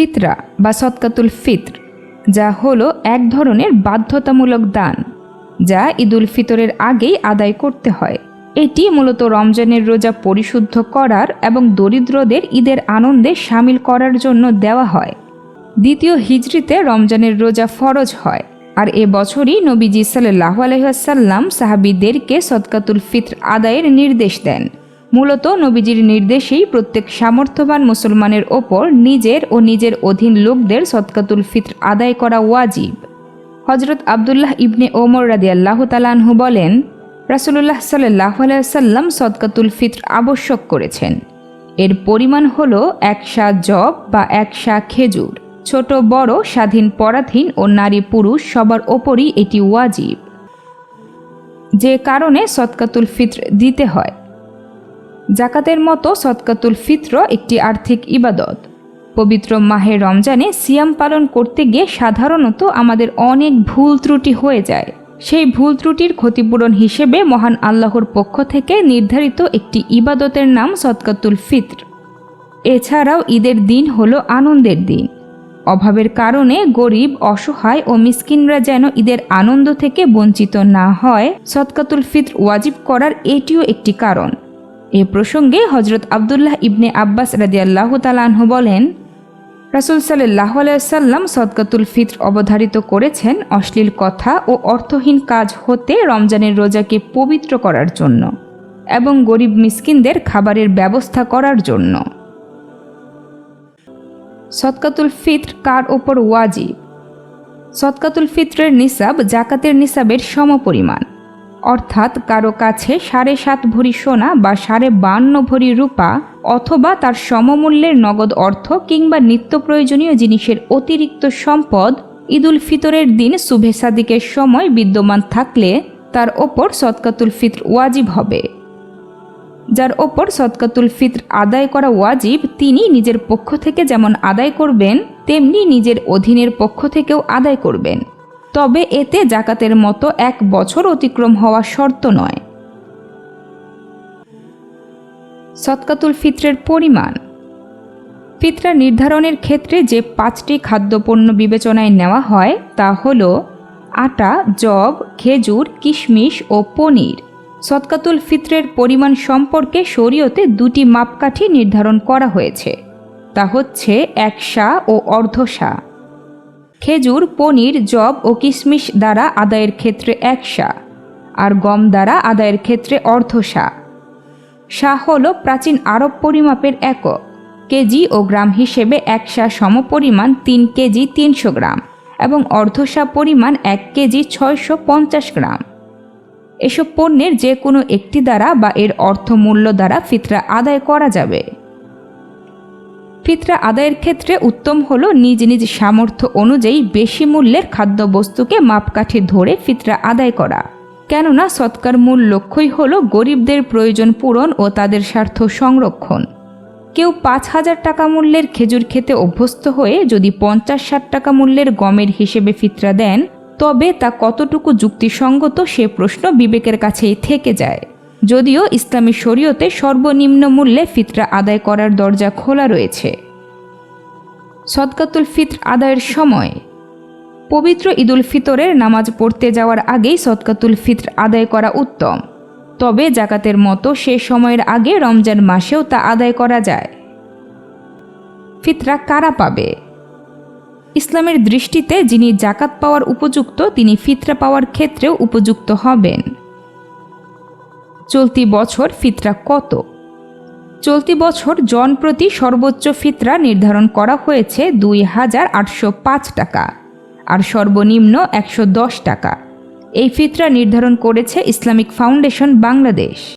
ফিতরা বা সৎকাতুল ফিত্র, যা হলো এক ধরনের বাধ্যতামূলক দান, যা ঈদুল ফিতরের আগেই আদায় করতে হয়। এটি মূলত রমজানের রোজা পরিশুদ্ধ করার এবং দরিদ্রদের ঈদের আনন্দে সামিল করার জন্য দেওয়া হয়। দ্বিতীয় হিজড়িতে রমজানের রোজা ফরজ হয়, আর এ বছরই নবীজি সাল্লাহ আলহাসাল্লাম সাহাবিদেরকে সৎকাতুল ফিত্র আদায়ের নির্দেশ দেন। মূলত নবীজির নির্দেশেই প্রত্যেক সামর্থ্যবান মুসলমানের ওপর নিজের ও নিজের অধীন লোকদের সৎকাতুল ফিত্র আদায় করা ওয়াজিব। হজরত আবদুল্লাহ ইবনে ওমর রাদি আল্লাহ তালানহু বলেন, রাসুলুল্লাহ সাল্লাহ আলাইসাল্লাম সদকাতুল ফিত্র আবশ্যক করেছেন। এর পরিমাণ হল এক শা জব বা এক শা খেজুর। ছোট, বড়, স্বাধীন, পরাধীন ও নারী পুরুষ সবার ওপরই এটি ওয়াজিব। যে কারণে সৎকাতুল ফিত্র দিতে হয়। জাকাতের মতো সৎকাতুল ফিত্র একটি আর্থিক ইবাদত। পবিত্র মাহে রমজানে সিয়াম পালন করতে গিয়ে সাধারণত আমাদের অনেক ভুল ত্রুটি হয়ে যায়। সেই ভুল ত্রুটির ক্ষতিপূরণ হিসেবে মহান আল্লাহর পক্ষ থেকে নির্ধারিত একটি ইবাদতের নাম সৎকাতুল ফিত্র। এছাড়াও ঈদের দিন হলো আনন্দের দিন। অভাবের কারণে গরিব, অসহায় ও মিসকিনরা যেন ঈদের আনন্দ থেকে বঞ্চিত না হয়, সদকাতুল ফিত্র ওয়াজিব করার এটিও একটি কারণ। এ প্রসঙ্গে হজরত আবদুল্লাহ ইবনে আব্বাস রাদিয়াল্লাহ তালাহ বলেন, রাসুল সাল্লাহ আলাইসাল্লাম সদকাতুল ফিত্র অবধারিত করেছেন অশ্লীল কথা ও অর্থহীন কাজ হতে রমজানের রোজাকে পবিত্র করার জন্য এবং গরিব মিসকিনদের খাবারের ব্যবস্থা করার জন্য। সদকাতুল ফিত্র কার ওপর ওয়াজিব? সদকাতুল ফিত্রের নিসাব জাকাতের নিসাবের সমপরিমাণ। অর্থাৎ কারও কাছে সাড়ে সাত ভরি সোনা বা সাড়ে বান্ন ভরি রূপা অথবা তার সমমূল্যের নগদ অর্থ কিংবা নিত্য প্রয়োজনীয় জিনিসের অতিরিক্ত সম্পদ ঈদুল ফিতরের দিন শুভে সাদিকের সময় বিদ্যমান থাকলে তার ওপর সৎকাতুল ফিত্র ওয়াজিব হবে। যার ওপর সৎকাতুল ফিত্র আদায় করা ওয়াজিব, তিনি নিজের পক্ষ থেকে যেমন আদায় করবেন, তেমনি নিজের অধীনের পক্ষ থেকেও আদায় করবেন। তবে এতে জাকাতের মতো এক বছর অতিক্রম হওয়া শর্ত নয়। সৎকাতুল ফিত্রের পরিমাণ। ফিতরা নির্ধারণের ক্ষেত্রে যে পাঁচটি খাদ্যপণ্য বিবেচনায় নেওয়া হয় তা হল আটা জব খেজুর, কিশমিশ ও পনির। সৎকাতুল ফিত্রের পরিমাণ সম্পর্কে শরীয়তে দুটি মাপকাঠি নির্ধারণ করা হয়েছে। তা হচ্ছে এক শা ও অর্ধ অর্ধশা খেজুর, পনির জব ও কিশমিশ দ্বারা আদায়ের ক্ষেত্রে এক শা আর গম দ্বারা আদায়ের ক্ষেত্রে অর্ধশা শা হল প্রাচীন আরব পরিমাপের একক। কেজি ও গ্রাম হিসেবে এক শা সমপরিমাণ তিন কেজি তিনশো গ্রাম এবং অর্ধশা পরিমাণ এক কেজি ছয়শো পঞ্চাশ গ্রাম। এসব পণ্যের যে কোনো একটি দ্বারা বা এর অর্থমূল্য দ্বারা ফিতরা আদায় করা যাবে। ফিতরা আদায়ের ক্ষেত্রে উত্তম হলো নিজ নিজ সামর্থ্য অনুযায়ী বেশি মূল্যের খাদ্যবস্তুকে মাপকাঠি ধরে ফিতরা আদায় করা। কেননা সৎকার মূল লক্ষ্যই হলো গরিবদের প্রয়োজন পূরণ ও তাদের স্বার্থ সংরক্ষণ। কেউ পাঁচ হাজার টাকা মূল্যের খেজুর খেতে অভ্যস্ত হয়ে যদি পঞ্চাশ ষাট টাকা মূল্যের গমের হিসেবে ফিতরা দেন, তবে তা কতটুকু যুক্তিসঙ্গত সে প্রশ্ন বিবেকের কাছেই থেকে যায়। যদিও ইসলামী শরীয়তে সর্বনিম্ন মূল্যে ফিতরা আদায় করার দরজা খোলা রয়েছে। সদকাতুল ফিত্র আদায়ের সময়। পবিত্র ঈদুল ফিতরের নামাজ পড়তে যাওয়ার আগেই সদকাতুল ফিত্র আদায় করা উত্তম। তবে জাকাতের মতো সে সময়ের আগে রমজান মাসেও তা আদায় করা যায়। ফিতরা কারা পাবে? ইসলামের দৃষ্টিতে যিনি জাকাত পাওয়ার উপযুক্ত, তিনি ফিতরা পাওয়ার ক্ষেত্রেও উপযুক্ত হবেন। চলতি বছর ফিতরা কত? চলতি বছর জন প্রতি সর্বোচ্চ ফিতরা নির্ধারণ করা হয়েছে দুই হাজার আটশো পাঁচ টাকা আর সর্বনিম্ন একশো দশ টাকা। এই ফিতরা নির্ধারণ করেছে ইসলামিক ফাউন্ডেশন বাংলাদেশ।